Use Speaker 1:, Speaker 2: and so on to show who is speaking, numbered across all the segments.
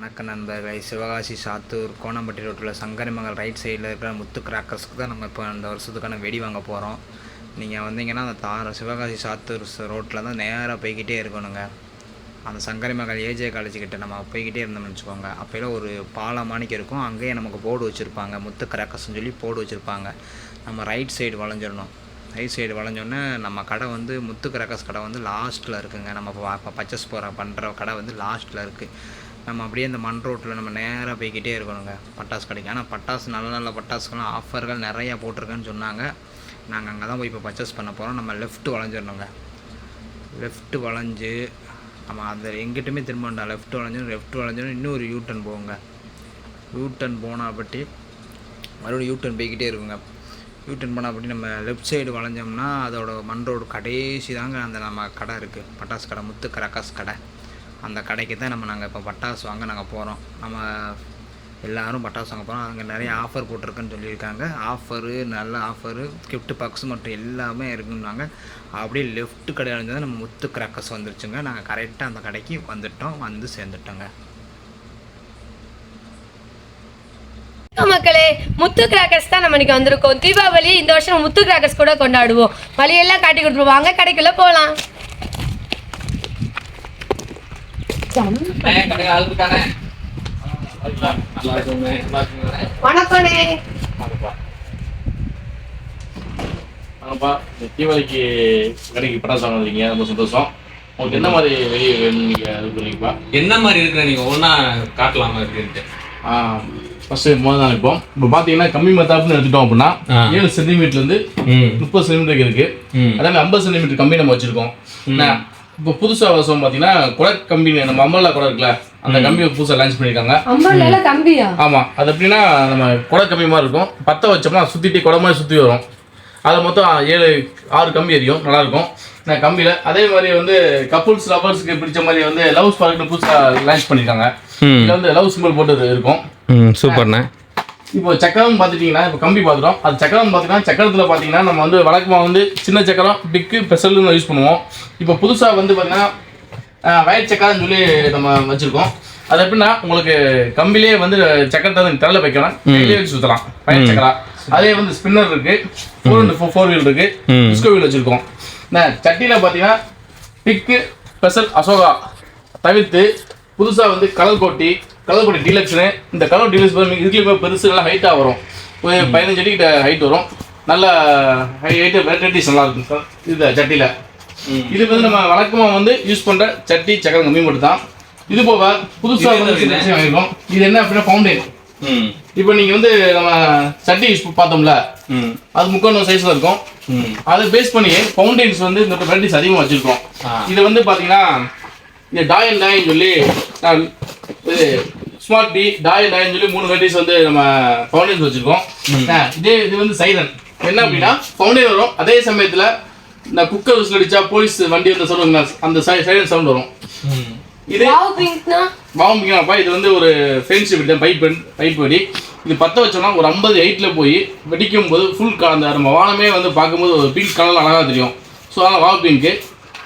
Speaker 1: வணக்கம் நண்பர்களை. சிவகாசி சாத்தூர் கோணம்பட்டி ரோட்டில் சங்கரிமங்கல் ரைட் சைடில் இருக்கிற முத்து கிராக்கர்ஸ்க்கு தான் நம்ம இப்போ இந்த வருஷத்துக்கான வெடி வாங்க போகிறோம் நீங்கள் வந்தீங்கன்னா அந்த தார சிவகாசி சாத்தூர் ரோட்டில் தான் நேராக போய்கிட்டே இருக்கணுங்க. அந்த சங்கரிமங்கல் ஏஜே காலேஜ் கிட்டே நம்ம போய்கிட்டே இருந்தோம்னு வச்சுக்கோங்க. அப்போலாம் ஒரு பாலம் மாணிக்கு இருக்கும். அங்கேயே நமக்கு போர்டு வச்சுருப்பாங்க. முத்து கிராக்கர்ஸ்னு சொல்லி போர்டு வச்சுருப்பாங்க. நம்ம ரைட் சைடு வளைஞ்சிடணும். ரைட் சைடு வளைஞ்சோடனே நம்ம கடை வந்து முத்து கிராக்கர்ஸ் கடை வந்து லாஸ்ட்டில் இருக்குங்க. நம்ம இப்போ பர்ச்சேஸ் போகிற பண்ணுற கடை வந்து லாஸ்ட்டில் இருக்குது நம்ம அப்படியே இந்த மண் ரோட்டில் நம்ம நேராக போய்கிட்டே இருக்கணுங்க. பட்டாசு கடைக்கு. ஆனால் பட்டாசு நல்ல நல்ல பட்டாசுக்கெல்லாம் ஆஃபர்கள் நிறையா போட்டிருக்குன்னு சொன்னாங்க. நாங்கள் அங்கே தான் போய் இப்போ பர்ச்சேஸ் பண்ண போகிறோம் நம்ம லெஃப்ட்டு வளைஞ்சிடணுங்க. லெஃப்ட்டு வளைஞ்சு நம்ம அந்த எங்கிட்டுமே திரும்ப வேண்டாம். லெஃப்ட் வளைஞ்சிடும் லெஃப்ட் வளைஞ்சிடும் இன்னும் ஒரு யூட்டன் போகுங்க யூட்டன் போனால் பட்டி மறுபடியும் யூட்டன் போய்கிட்டே இருக்குங்க. யூட்டன் போனால் அப்படி நம்ம லெஃப்ட் சைடு வளைஞ்சோம்னா அதோட மண் ரோடு கடைசி தாங்க அந்த நம்ம கடை இருக்குது பட்டாசு கடை முத்து கரக்காஸ் கடை. அந்த கடைக்கு தான் நம்ம நாங்கள் இப்போ பட்டாசு வாங்க நாங்கள் போகிறோம் நம்ம எல்லாரும் பட்டாசு வாங்க போகிறோம் அங்கே நிறைய ஆஃபர் போட்டிருக்குன்னு சொல்லியிருக்காங்க. ஆஃபரு நல்ல ஆஃபரு கிஃப்ட் பாக்ஸ் மற்றும் எல்லாமே இருக்குன்னாங்க. அப்படியே லெஃப்ட் கடையில் இருந்தது நம்ம முத்து கிராக்கர்ஸ் வந்துருச்சுங்க. நாங்கள் கரெக்டாக அந்த கடைக்கு வந்துட்டோம். வந்து சேர்ந்துட்டோங்க.
Speaker 2: மக்களே. முத்து கிராக்கர்ஸ் தான் நம்ம இன்னைக்கு வந்திருக்கோம். தீபாவளி இந்த வருஷம் முத்து கிராக்கர்ஸ் கூட கொண்டாடுவோம். வழியெல்லாம் காட்டி கொடுத்துருவோம். வாங்க கடைக்குள்ள போகலாம் வணக்கண்ணே
Speaker 3: தீபாவளிக்கு கடைக்கு பட்டாசு ரொம்ப சந்தோஷம் உங்களுக்கு என்ன மாதிரி வெளியே வேணும் நீங்க இது பண்ணுவீங்கப்பா
Speaker 4: என்ன மாதிரி இருக்கிற நீங்க ஒன்னா காட்டலாமா இருக்குன்ட்டு
Speaker 3: ஃபர்ஸ்ட் முதல் நாள் இப்போ. இப்போ பார்த்தீங்கன்னா கம்மி மத்தாப்புன்னு எடுத்துட்டோம் அப்படின்னா. ஏழு சென்டிமீட்டர்ல இருந்து
Speaker 4: ம்.
Speaker 3: முப்பது சென்டிமீட்டருக்கு இருக்கு.
Speaker 4: ம்.
Speaker 3: அதே மாதிரி ஐம்பது சென்டிமீட்டர் கம்பி நம்ம வச்சிருக்கோம். என்ன, இப்போ புதுசா வருஷம் பார்த்தீங்கன்னா குடை கம்பி நம்ம அம்மல்லா குடை இருக்குல்ல அந்த கம்பியை புதுசாக லான்ச் பண்ணியிருக்காங்க.
Speaker 2: அம்பர்ல கம்பியா?
Speaker 3: ஆமாம் அது எப்படின்னா நம்ம குடை கம்பி மாதிரி இருக்கும். பற்ற வச்சோம்னா சுற்றிட்டு குடை மாதிரி சுற்றி வரும். அது மொத்தம் ஏழு ஆறு கம்பி எரியும். நல்லாயிருக்கும். நான் கம்பியில் அதே மாதிரி வந்து கப்புள்ஸ் லவர்ஸ்க்கு பிடிச்ச மாதிரி வந்து லவ் ஸ்பார்க்னு புதுசாக லான்ச் பண்ணியிருக்காங்க. இதில் வந்து லவ் சிம்பிள் போட்டு இருக்கும்.
Speaker 4: சூப்பர்ண்ணே
Speaker 3: இப்போ சக்கரம் பார்த்துட்டிங்கன்னா இப்போ கம்பி பார்த்துட்டோம். அது சக்கரம் பார்த்தீங்கன்னா சக்கரத்தில் பார்த்தீங்கன்னா நம்ம வந்து வழக்கமாக வந்து சின்ன சக்கரம் பிக்கு பெசல்னு யூஸ் பண்ணுவோம். இப்போ புதுசாக வந்து பார்த்தீங்கன்னா வயர் சக்கரம்னு சொல்லி நம்ம வச்சுருக்கோம். அது எப்படின்னா உங்களுக்கு கம்பிலே வந்து சக்கரத்தை வந்து தரல வைக்கலாம் கையிலே வச்சு சுற்றலாம் வயர் சக்கரா அதே வந்து ஸ்பின்னர் இருக்கு. ஃபோர் ஃபோர் ஃபோர் வீல் இருக்கு. டிஸ்கோ வீல் வச்சுருக்கோம். சட்டியில் பார்த்தீங்கன்னா பிக்கு பெசல் அசோகா தவிர்த்து புதுசாக வந்து கலர் கோட்டி கலர் கோட்டி டீலக்ஸ்னு இந்த கலர் டீலக்ஸ் இதுக்குள்ள பெருசு நல்லா ஹைட்டாக வரும். ஒரு பதினஞ்சு அடி கிட்ட ஹைட் வரும். நல்ல ஹைட்டு வெரைட்டிஸ் நல்லா இருக்கும் சார் இது சட்டியில். இது வந்து நம்ம வழக்கமாக வந்து யூஸ் பண்ணுற சட்டி சக்கரம் கம்மி மட்டும் தான். இது போக புதுசாக வந்து இது? என்ன அப்படின்னா ஃபவுண்டைன் இப்போ நீங்கள் வந்து நம்ம சட்டி யூஸ் பார்த்தோம்ல அது முக்கோணம் சைஸில் இருக்கும். அதை பேஸ் பண்ணி ஃபவுண்டைன்ஸ் வந்து இந்த வெரைட்டிஸ் அதிகமாக வச்சுருக்கோம். இது வந்து பார்த்தீங்கன்னா இந்த டாயன் டாயின் சொல்லி நான் இது ஸ்மார்ட் டி டாயன் டாயின் சொல்லி மூணு வெரைட்டிஸ் வந்து நம்ம ஃபவுண்டைன்ஸ் வச்சுருக்கோம். ஆ, இதே இது வந்து சைரன் என்ன அப்படின்னா ஃபவுண்டைன் வரும். அதே சமயத்தில் இந்த குக்கர் விசில் அடிச்சா போலீஸ் வண்டி வந்து சொல்லுவாங்க அந்த சைரன் சவுண்ட் வரும். இது
Speaker 2: வாவ் பிங்க்னா
Speaker 3: வாங்கிக்கப்பா இது வந்து ஒரு ஃபென்ஸ் வெடி பைப் பைப் வெடி இது பற்ற வச்சோம்னா ஒரு ஐம்பது ஹைட்டில் போய் வெடிக்கும் போது ஃபுல் அந்த நம்ம வானமே வந்து பார்க்கும்போது ஒரு பிங்க் கலரில் அழகாக தெரியும். ஸோ அதனால் வா பிங்க்கு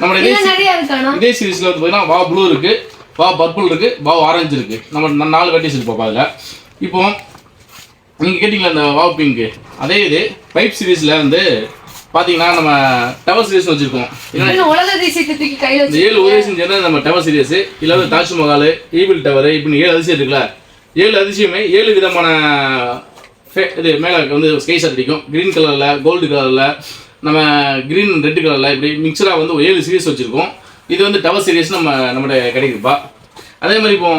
Speaker 3: நம்ம இதே சீரீஸில் வந்து பார்த்தீங்கன்னா வா ப்ளூ இருக்கு வா பர்பிள் இருக்கு வா ஆரஞ்சு இருக்கு. நம்ம நாலு வெரைட்டிஸ் இருக்கு பாப்பா அதில். இப்போ நீங்கள் கேட்டிங்களா அந்த வா பிங்க்கு அதே இது பைப் சீரீஸில் வந்து பார்த்தீங்கன்னா நம்ம டவர் சீரீஸ் வச்சுருக்கோம். இந்த ஏழு உதயசம் சேர்ந்தா நம்ம டவர் சீரியஸ் இல்ல வந்து தாஜ்மஹால் ஈபிள் டவர் இப்படி ஏழு அதிசயம் இருக்குல்ல. ஏழு அதிசயமே ஏழு விதமான இது மேலே வந்து ஸ்கை ஷாட் அடிக்கும். க்ரீன் கலரில் கோல்டு கலரில் நம்ம க்ரீன் ரெட் கலரில் இப்படி மிக்சராக வந்து ஒரு ஏழு சீரியஸ் வச்சுருக்கோம். இது வந்து டவர் சீரியஸ் நம்ம நம்மகிட்ட கிடைக்குதுப்பா அதே மாதிரி இப்போ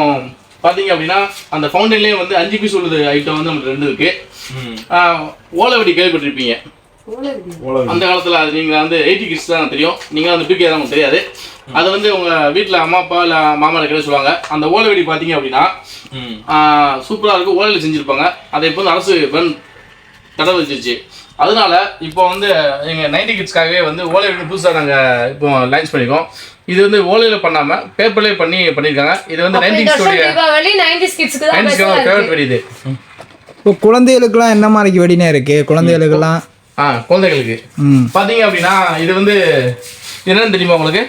Speaker 3: பார்த்தீங்க அப்படின்னா அந்த ஃபவுண்டன்லேயே வந்து அஞ்சு பீஸ் உள்ளது ஐட்டம் வந்து நம்மளுக்கு ரெண்டு இருக்குது ஓலவடி கேள்விப்பட்டிருப்பீங்க. அந்த காலத்துல அது நீங்க வந்து எயிட்டி கிட்ஸ் தான் தெரியும். நீங்க வந்து பிகே தான் உங்களுக்கு தெரியாது. அது வந்து உங்க வீட்ல அம்மா அப்பா இல்ல மாமா கிட்ட சொல்லுவாங்க. அந்த ஓலை வெடி பாத்தீங்க அப்படின்னா
Speaker 4: ம்.
Speaker 3: சூப்பரா இருக்கும் ஓலையில செஞ்சிருப்பாங்க. அதை இப்போ வந்து அரசு பெண் தடை வச்சிருச்சு அதனால இப்போ வந்து எங்க நைன்டி கிட்ஸ்க்காகவே வந்து ஓலை வெடி புதுசா நாங்க இப்போ லான்ச் பண்ணிருக்கோம். இது வந்து ஓலையில பண்ணாம பேப்பர்லயே பண்ணி பண்ணிருக்காங்க. இது வந்து நைன்டி கிட்ஸோடைய
Speaker 2: தீபாவளி 90s கிட்ஸ்க்கு தான்
Speaker 3: நைன்டி
Speaker 2: special ஆ
Speaker 3: ஃபேவரட். வெடி இது.
Speaker 1: இப்போ குழந்தைகளுக்கெல்லாம் என்ன மாதிரி வெடினே இருக்குது குழந்தைகளுக்கெல்லாம்?
Speaker 3: ஆ குழந்தைகளுக்கு.
Speaker 1: ம்.
Speaker 3: பாத்தீங்க அப்படின்னா இது வந்து என்னன்னு தெரியுமா உங்களுக்கு?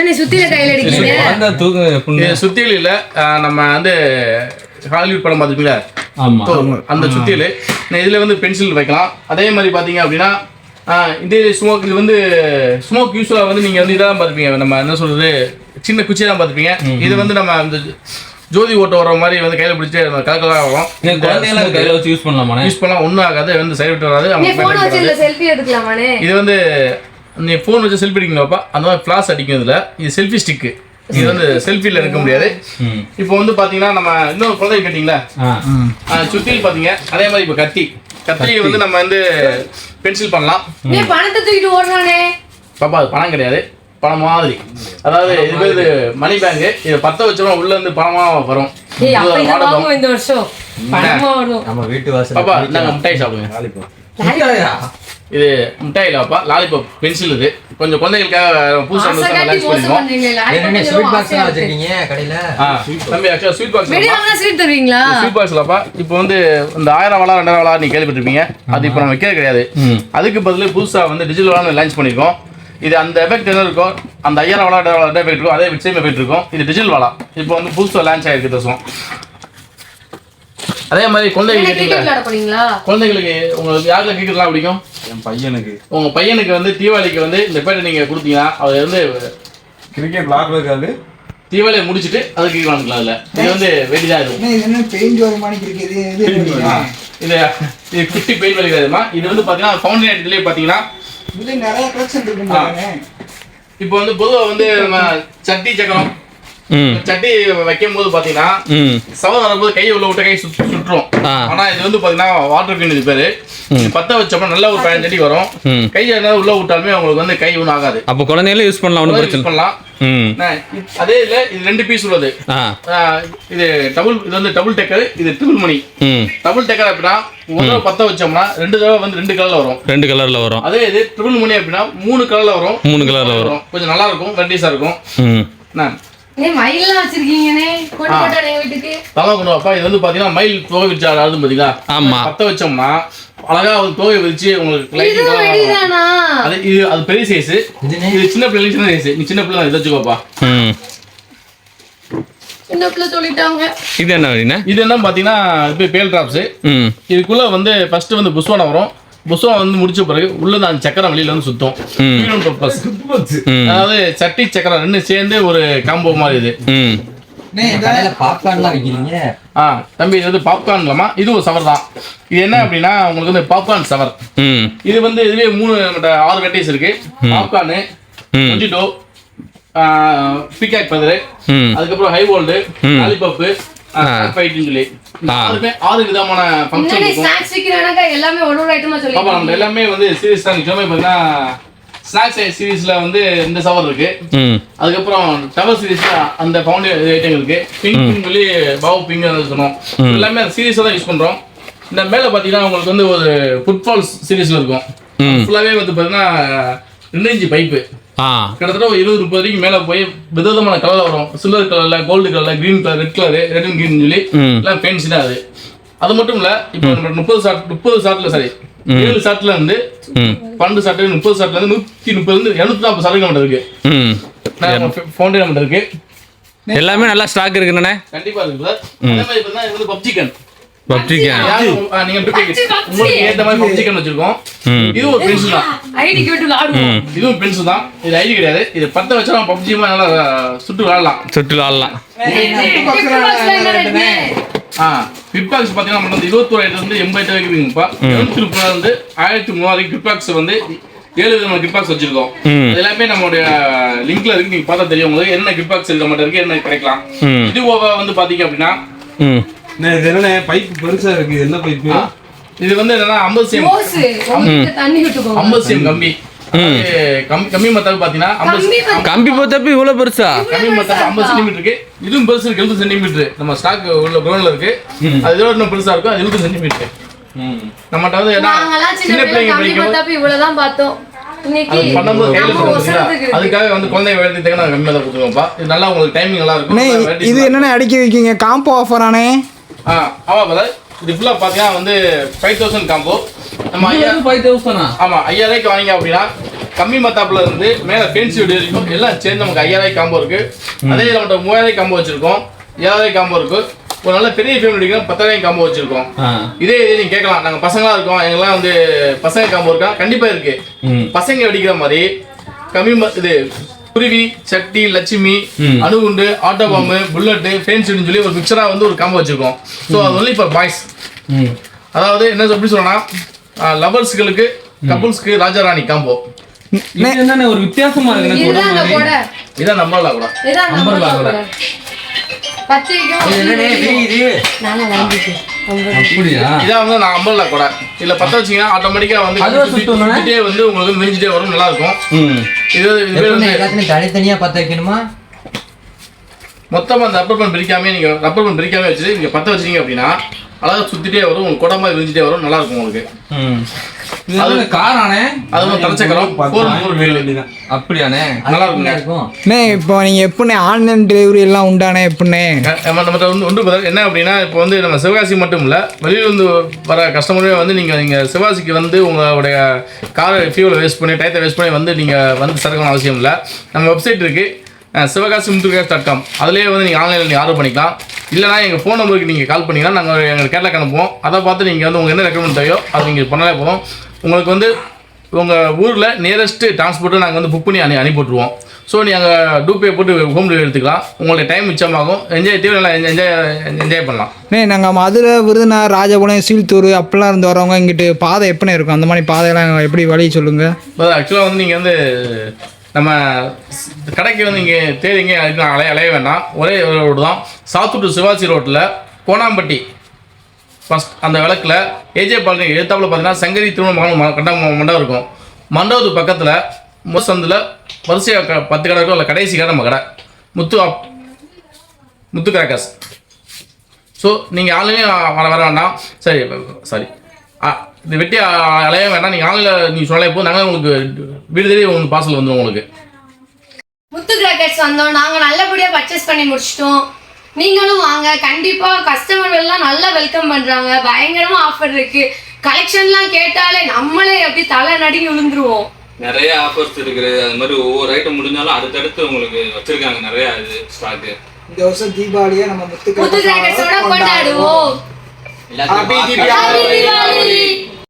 Speaker 2: என்ன சுத்தில கையில அடிக்கிறீங்க?
Speaker 3: சுத்தியல் இல்லை. நம்ம வந்து ஹாலிவுட் படம் பார்த்துருப்பீங்களா?
Speaker 4: ஆமா.
Speaker 3: அந்த சுத்தியல் இதில் வந்து பென்சில் வைக்கலாம். அதே மாதிரி பார்த்தீங்க அப்படின்னா இது ஸ்மோக் இது வந்து ஸ்மோக் யூஸ்வலாக வந்து நீங்கள் வந்து இதான் பார்த்துப்பீங்க நம்ம என்ன சொல்றது சின்ன குச்சி தான் பார்த்துப்பீங்க இது வந்து நம்ம அந்த ஜோதி ஓட்ட வர மாதிரி வந்து கையில் பிடிச்சி கலக்கலாக வரும்
Speaker 4: கையில வச்சு யூஸ் பண்ணலாமாண்ணே?
Speaker 3: யூஸ் பண்ணலாம். ஒன்றும் ஆகாது. வந்து சைடு விட்டு வராது. இது வந்து நீ ஃபோன் வச்சு செல்ஃபி அடிக்கணும்ப்பா அந்த மாதிரி ஃப்ளாஷ் அடிக்கும் இதில். இது செல்ஃபி ஸ்டிக்கு இது வந்து செல்ஃபியில் எடுக்க முடியாது. இப்போ வந்து பார்த்தீங்கன்னா நம்ம இன்னொரு குழந்தை கேட்டிங்களா? சுத்தியில் பார்த்தீங்க அதே மாதிரி இப்போ கத்தி. கத்தியை வந்து நம்ம வந்து பென்சில் பண்ணலாம்.
Speaker 2: நீ பணத்தை தூக்கிட்டு ஓடுறானே.
Speaker 3: பாப்பா அது பணம் கிடையாது. பணம் மாதிரி. அதாவது இது பேர் மணி பேங்க் இது பத்த வச்சோம்னா உள்ள இருந்து பணமா வரும்.
Speaker 2: இந்த வருஷம்.
Speaker 5: நம்ம வீட்டு வாசல்
Speaker 3: பாப்பா நாங்கள் மிட்டாய் சாப்பிடுங்க இது மிட்டாய் இல்லப்பா லாலிபாப் பென்சில் இது. கொஞ்சம் குழந்தைகளுக்காக புதுசாக லான்ச் பண்ணிருக்கோம்
Speaker 5: என்னென்ன ஸ்வீட் பாக்ஸ் வச்சிருக்கீங்க கடையில?
Speaker 3: தம்பி ஆக்சுவலாக ஸ்வீட் பாக்ஸ்
Speaker 2: ஸ்வீட் தருவீங்களா?
Speaker 3: ஸ்வீட் பாக்ஸ்லப்பா இப்போ வந்து இந்த ஆயிரம் வளா ரெண்டாயிரம் வளா நீ கேள்விப்பட்டிருப்பீங்க. அது இப்போ நம்ம வைக்கிறது கிடையாது. அதுக்கு பதில் புதுசாக வந்து டிஜிட்டல் வளா லான்ச் பண்ணியிருக்கோம். இது அந்த எஃபெக்ட் என்ன இருக்கும் அந்த ஐயாயிரம் வளா ரெண்டாயிரம் வளா எஃபெக்ட் இருக்கும். அதே சேம் எஃபெக்ட் இருக்கும். இது டிஜிட்டல் வளா. இப்போ வந்து புதுசாக லான்ச் ஆயிருக்கு தோசம் அதே மாதிரி குழந்தைகள்
Speaker 2: கிரிக்கெட்
Speaker 3: கேட்டீங்களா
Speaker 2: விளையாட போறீங்களா?
Speaker 3: குழந்தைகளுக்கு உங்களுக்கு யாருல கிரிக்கெட்லாம் பிடிக்கும்?
Speaker 5: என் பையனுக்கு.
Speaker 3: உங்க பையனுக்கு வந்து தீபாவளிக்கு வந்து இந்த பேட்டை நீங்க கொடுத்தீங்கன்னா அவர் வந்து
Speaker 5: கிரிக்கெட் விளாடுறதுக்காது
Speaker 3: தீபாவளியை முடிச்சுட்டு அதுக்கு கிரிக்கெட் வாங்கிக்கலாம் அதுல. இது வந்து வெடிதான் இருக்கும்.
Speaker 6: இது இது
Speaker 3: குட்டி பெயின் வலிக்காதுமா இது வந்து பாத்தீங்கன்னா ஃபவுண்டன் ஐட்டத்துலேயே பாத்தீங்கன்னா
Speaker 6: நிறைய கலெக்ஷன் இருக்கு
Speaker 3: இப்போ வந்து பொதுவா வந்து நம்ம சட்டி சக்கரம் சட்டி வைக்கும் போது பாத்தீங்கன்னா
Speaker 4: ம்.
Speaker 3: சவம் வரும்போது கையை உள்ள விட்ட கை சுற்று சுற்றும்
Speaker 4: ஆ.
Speaker 3: ஆனா இது வந்து பாத்தீங்கன்னா வாட்டர் இது பேரு. பத்த வச்சோம்னா நல்ல ஒரு பதினஞ்சு அடி வரும். கையை உள்ள விட்டாலுமே உங்களுக்கு வந்து கை ஒன்றும் ஆகாது.
Speaker 4: அப்போ குழந்தைகளும் யூஸ் பண்ணலாம் ஒன்றும் பிரச்சனை
Speaker 3: பண்ணலாம். அதே இதுல இது ரெண்டு பீஸ் உள்ளது. இது டபுள் இது வந்து டபுள் டெக்கர் இது ட்ரிபிள் மணி டபுள் டெக்கர் அப்படின்னா ஒரு தடவை பத்த வச்சோம்னா ரெண்டு தடவை வந்து ரெண்டு கலர்ல வரும்.
Speaker 4: ரெண்டு கலரில் வரும்.
Speaker 3: அதே இது ட்ரிபிள் மணி அப்படின்னா மூணு கலர்ல வரும்.
Speaker 4: மூணு கலர்ல வரும்.
Speaker 3: கொஞ்சம் நல்லா இருக்கும் வெரைட்டிஸா இருக்கும்.
Speaker 2: நீ மயில்லாம் வச்சிருக்கீங்கனே கொண்டு போட்டா எங்க வீட்டுக்கு.
Speaker 3: தலை கொண்டு வாப்பா. இது வந்து பாத்தீங்கன்னா மயில் தொகை விரிச்சு ஆடுது பாத்தீங்களா?
Speaker 4: ஆமா.
Speaker 3: பத்த வச்சோம்னா அழகா ஒரு தொகை விரிச்சு உங்களுக்கு அது இது அது பெரிய சைஸ் இது சின்ன பிள்ளைங்க சின்ன சைஸ் நீ சின்ன பிள்ளை இதை வச்சுக்கோப்பா
Speaker 2: பிள்ளை
Speaker 4: இது என்ன
Speaker 3: இது என்ன பாத்தீங்கன்னா பேல் டிராப்ஸ் இதுக்குள்ள வந்து ஃபர்ஸ்ட் வந்து புஸ்வானம் வரும். புஸ்வானம் வந்து முடிச்ச பிறகு உள்ள அந்த சக்கரம் வெளியில வந்து சுத்தம். பர்பஸ் அதாவது சட்டி சக்கரம் ரெண்டும் சேர்ந்து ஒரு காம்போ மாதிரி இது. ஆ தம்பி இது வந்து பாப்கார்ன் இல்லாமா இது ஒரு சவர் தான். இது என்ன அப்படின்னா உங்களுக்கு வந்து பாப்கார்ன் சவர்.
Speaker 4: ம்.
Speaker 3: இது வந்து இதுலயே மூணு ஆறு வெரைட்டிஸ் இருக்கு. பாப்கார்னு
Speaker 4: ம்.
Speaker 3: மொஜிட்டோ பிகாக் பதில்
Speaker 4: ம்.
Speaker 3: அதுக்கப்புறம் ஹை வோல்டு
Speaker 4: ம்.
Speaker 3: லாலிபப்பு சொல்லி. ஆறுமே ஆறு விதமான ஃபங்க்ஷன்
Speaker 2: ஸ்நாக்ஸ் விக்கிறானாக்கா எல்லாமே ஒரு ஒரு ஐட்டமா சொல்லி
Speaker 3: பாப்பா நம்ம எல்லாமே வந்து சீரிஸ் தான் நிச்சயமா பார்த்தீங்கன்னா ஸ்நாக்ஸ் சீரிஸ்ல வந்து இந்த சவர் இருக்கு. அதுக்கப்புறம் டவர் சீரிஸ்ல அந்த ஃபவுண்டேஷன் ஐட்டம் இருக்கு. பிங்க் சொல்லி பாவு பிங்க் சொன்னோம். எல்லாமே அந்த சீரிஸை தான் யூஸ் பண்றோம். இந்த மேல பாத்தீங்கன்னா உங்களுக்கு வந்து ஒரு ஃபுட்பால் சீரிஸ்ல இருக்கும். ஃபுல்லாவே வந்து பாத்தீங்கன்னா ரெண்டு இன்ச்சு பைப்பு கிட்டத்தட்ட ஒரு இருபது முப்பது வரைக்கும் மேல போய் விதவிதமான கலர்ல வரும். சில்வர் கலர்ல கோல்டு கலர்ல green colour red colour red and green சொல்லி. எல்லாம் பெயிண்ட்ஸ் தான் அது. அது மட்டும் இல்ல இப்போ நம்ம முப்பது ஷாட் முப்பது ஷாட்ல சாரி ஏழு ஷாட்ல இருந்து பன்னெண்டு ஷாட்ல முப்பது ஷாட்ல இருந்து நூத்தி முப்பது இருந்து இருநூத்தி நாற்பது ஷாட்டுக்கு நம்மகிட்ட இருக்கு.
Speaker 4: ம்.
Speaker 3: ஃபவுண்டே நம்மகிட்ட இருக்கு.
Speaker 4: எல்லாமே நல்லா ஸ்டாக் இருக்குண்ணே
Speaker 3: கண்டிப்பா இருக்கு சார் அதே மாதிரி இது வந்து பப்ஜி கன்.
Speaker 4: பப்ஜிக்கா
Speaker 3: நீங்க duplicate. உங்களுக்கு ஏத்த மாதிரி பப்ஜி கன் வச்சிருக்கோம்.
Speaker 4: ம்.
Speaker 3: இது ஒரு பென்சில் தான்.
Speaker 2: ஐடி கேட்டு விளாடுவோம்
Speaker 3: இதுவும் பென்சில் தான். இது ஐடி கிடையாது. இது பத்த வச்சா நம்ம பப்ஜி மாதிரி நல்லா சுட்டு விளாடலாம்.
Speaker 4: சுற்றுலா ஆடலாம்
Speaker 3: ஆ கிட் பாக்ஸ் பார்த்தீங்கன்னா நம்ம வந்து வந்து எண்பது இருக்குங்கப்பா எழுநூத்தி முப்பது இருந்து ஆயிரத்தி கிட் பாக்ஸ் வந்து ஏழு விதமான கிட் பாக்ஸ் வச்சிருக்கோம். எல்லாமே நம்மளுடைய லிங்க்ல இருக்கு. நீங்க பார்த்தா தெரியும் உங்களுக்கு. என்ன பாக்ஸ் இருக்க மாட்டேன் இருக்கு என்ன கிடைக்கலாம். இது வந்து பாத்தீங்க அப்படின்னா
Speaker 7: இது என்ன பைப் பெருசா இருக்கு. இது என்ன பைப்பு?
Speaker 3: ஆ, இது வந்து என்னன்னா ஐம்பது சிஎம் ஐம்பது சிஎம் கம்பி. கம்மி மத்தாப்பு பாத்தீங்கன்னா
Speaker 2: கம்பி வந்து
Speaker 4: கம்பி போத்தப்ப இவ்வளோ பெருசா?
Speaker 3: கம்மி மத்தாப்பு ஐம்பது சென்டிமீட்டர் இருக்கு. இதுவும் பெருசு இருக்கு எழுபது சென்டிமீட்டர் நம்ம ஸ்டாக் உள்ள கிரௌண்ட்ல இருக்கு. அது இதோட இன்னும் பெருசா இருக்கும் அது எழுபது சென்டிமீட்டர் நம்மகிட்ட வந்து
Speaker 2: சின்ன
Speaker 3: சின்ன
Speaker 2: பிள்ளை
Speaker 3: பிள்ளைங்க
Speaker 2: கம்பி
Speaker 3: படிக்கும்
Speaker 2: இவ்வளவுதான் பார்த்தோம்.
Speaker 3: அதுக்காக வந்து குழந்தை வேலைக்கு நான் கம்மியாக தான் கொடுத்துருவோம்ப்பா. நல்லா உங்களுக்கு டைமிங் நல்லா இருக்கும்.
Speaker 6: இது என்னென்ன அடிக்க வைக்கீங்க? காம்போ ஆஃபர் ஆனே.
Speaker 3: ஆ ஆமா பிரதர் இது ஃபுல்லாக பார்த்தீங்கன்னா வந்து ஃபைவ் தௌசண்ட் காம்போ நம்ம ஐயா
Speaker 4: ஃபைவ் தௌசண்டா
Speaker 3: ஆமா ஐயாயிரம் ரூபாய்க்கு வாங்கிங்க அப்படின்னா கம்மி மத்தாப்புல இருந்து மேல ஃபேன்சி வீடு வரைக்கும் எல்லாம் சேர்ந்து நமக்கு ஐயாயிரம் காம்போ இருக்கு. அதே நம்மகிட்ட மூவாயிரம் காம்போ வச்சிருக்கோம். ஏழாயிரம் காம்போ இருக்கு. ஒரு நல்ல பெரிய ஃபேமிலி பத்தாயிரம் காம்போ வச்சிருக்கோம். இதே இதே நீங்க கேட்கலாம். நாங்க பசங்களா இருக்கோம். எங்கெல்லாம் வந்து பசங்க காம்போ இருக்கா? கண்டிப்பா இருக்கு. பசங்க வெடிக்கிற மாதிரி கம்மி இது குருவி சட்டி லட்சுமி. அணுகுண்டு ஆட்டோ பாம்பு புல்லட்டு ஃபேன்சின்னு சொல்லி ஒரு பிக்சரா வந்து ஒரு காம்போ வச்சிருக்கோம். ஸோ அது ஒன்லி ஃபார் பாய்ஸ் அதாவது என்ன எப்படி சொல்லணும்னா லவர்ஸ்களுக்கு கப்புள்ஸ்க்கு ராஜாராணி காம்போ
Speaker 7: இது என்னண்ணே ஒரு வித்தியாசமா இருக்கு?
Speaker 3: இதான் நம்பலாம் கூட.
Speaker 2: இதுதான் அந்த
Speaker 4: நம்பர்
Speaker 2: கொடை. பத்திரிக்கையும்
Speaker 4: அப்படியா?
Speaker 3: இதான் வந்து நான் அம்பர்லா கூட. இதுல பத்த வச்சீங்கன்னா ஆட்டோமேட்டிக்கா வந்து? சுத்திட்டே வந்து உங்களுக்கு விரிஞ்சிட்டே வரும் நல்லா இருக்கும்
Speaker 4: ம்.
Speaker 3: இது
Speaker 5: எல்லாத்தையும் தனித்தனியா பத்த வைக்கணுமா?
Speaker 3: மொத்தமா அந்த ரப்பர் பேண்ட் பிரிக்காம நீங்க ரப்பர் பேண்ட் பிரிக்காம வச்சுட்டு நீங்க பத்த வச்சீங்க அப்படின்னா அழகா சுத்திட்டே வரும் உங்களுக்கு குடமா விரிஞ்சிட்டே வரும் நல்லா இருக்கும் உங்களுக்கு.
Speaker 4: ம்.
Speaker 7: இது என்ன காரானே
Speaker 3: அது வந்து தலைச்சக்கரம் நல்லா
Speaker 5: இருக்கும்
Speaker 6: அண்ணே இப்போ நீங்கள் எப்படிண்ணே ஆன்லைன் டெலிவரி எல்லாம் உண்டானே எப்படிண்ணே?
Speaker 3: நம்ம ஒன்று பதில் என்ன அப்படின்னா இப்போ வந்து நம்ம சிவகாசி மட்டும் இல்லை வெளியிலேருந்து வர கஸ்டமரே வந்து நீங்கள் நீங்கள் சிவகாசிக்கு வந்து உங்களுடைய காரை ஃபியூவில் வேஸ்ட் பண்ணி டயத்தை வேஸ்ட் பண்ணி வந்து நீங்கள் வந்து சரக்கணும் அவசியம் இல்லை. நம்ம வெப்சைட் இருக்குது சிவகாசி முத்துகாஸ் டாட் காம் அதிலேயே வந்து நீங்கள் ஆன்லைனில் நீங்கள் ஆர்டர் பண்ணிக்கலாம். இல்லைனா எங்கள் ஃபோன் நம்பருக்கு நீங்கள் கால் பண்ணிங்கன்னா நாங்கள் எங்களுக்கு கேட்லாக் அனுப்புவோம். அதை பார்த்து நீங்கள் வந்து உங்களுக்கு என்ன ரெக்கமெண்ட் தேவையோ அதை நீங்கள் பண்ணாலே போதும். உங்களுக்கு வந்து உங்கள் ஊரில் நியரஸ்ட் டிரான்ஸ்போர்ட்டை நாங்கள் வந்து புக் பண்ணி அனு அனுப்பி விட்ருவோம் ஸோ நீங்கள் டூபே போட்டு ஹோம் டெலிவரி எடுத்துக்கலாம். உங்களுடைய டைம் மிச்சமாகும். என்ஜாய் தீவிர நல்லா என்ஜாய் என்ஜாய் பண்ணலாம்.
Speaker 6: அண்ணே நாங்கள் மதுரை விருதுநகர் ராஜபாளையம் சீல்தூர் அப்படிலாம் இருந்து வரவங்க இங்கிட்டு பாதை எப்படிண்ணே இருக்கும்? அந்த மாதிரி பாதையெல்லாம் எப்படி வழி சொல்லுங்கள்
Speaker 3: ஆக்சுவலாக வந்து நீங்கள் வந்து நம்ம கடைக்கு வந்து இங்கே தேடிங்க அதுக்கு நான் அலைய அலைய வேண்டாம். ஒரே ரோடு தான். சாத்தூர் சிவாஜி ரோட்டில் கோணாம்பட்டி ஃபஸ்ட் அந்த விளக்கில் ஏஜே பாலனி எழுத்தாப்பில் பார்த்தீங்கன்னா சங்கரி திருமண மகன் கண்ட மண்டபம் இருக்கும். மண்டபத்துக்கு பக்கத்தில் முசந்தில் வரிசையாக க- பத்து கடை இருக்கும். இல்லை கடைசி கடை நம்ம கடை. முத்து அப் முத்து கிராக்கர்ஸ் ஸோ நீங்கள் ஆன்லைன்லேயும் வர வர வேண்டாம். சரி சாரி இது வெட்டி அலைய வேண்டாம். நீங்கள் ஆன்லைனில் நீங்கள் சொன்னாலே போதும். நாங்கள் உங்களுக்கு வீடு தேடி உங்களுக்கு பார்சல் வந்துடும் உங்களுக்கு.
Speaker 2: முத்து கிராக்கெட்ஸ் வந்தோம். நாங்க நல்லபடியா பர்ச்சேஸ் பண்ணி முடிச்சிட்டோம். நீங்களும் வாங்க. கண்டிப்பா கஸ்டமர் எல்லாம் நல்லா வெல்கம் பண்றாங்க. பயங்கரமா ஆஃபர் இருக்கு. கலெக்ஷன்லாம் கேட்டாலே நம்மளே அப்படி தலை நடுங்கி விழுந்துருவோம்.
Speaker 4: நிறைய ஆஃபர்ஸ் இருக்குது அது மாதிரி ஒவ்வொரு ஐட்டம் முடிஞ்சாலும் அடுத்தடுத்து உங்களுக்கு வச்சிருக்காங்க. நிறைய இது ஸ்டாக்கு
Speaker 6: இந்த வருஷம் தீபாவளியை நம்ம
Speaker 2: முத்து கிராக்கெட்ஸோட கொண்டாடுவோம். हैप्पी दिवाली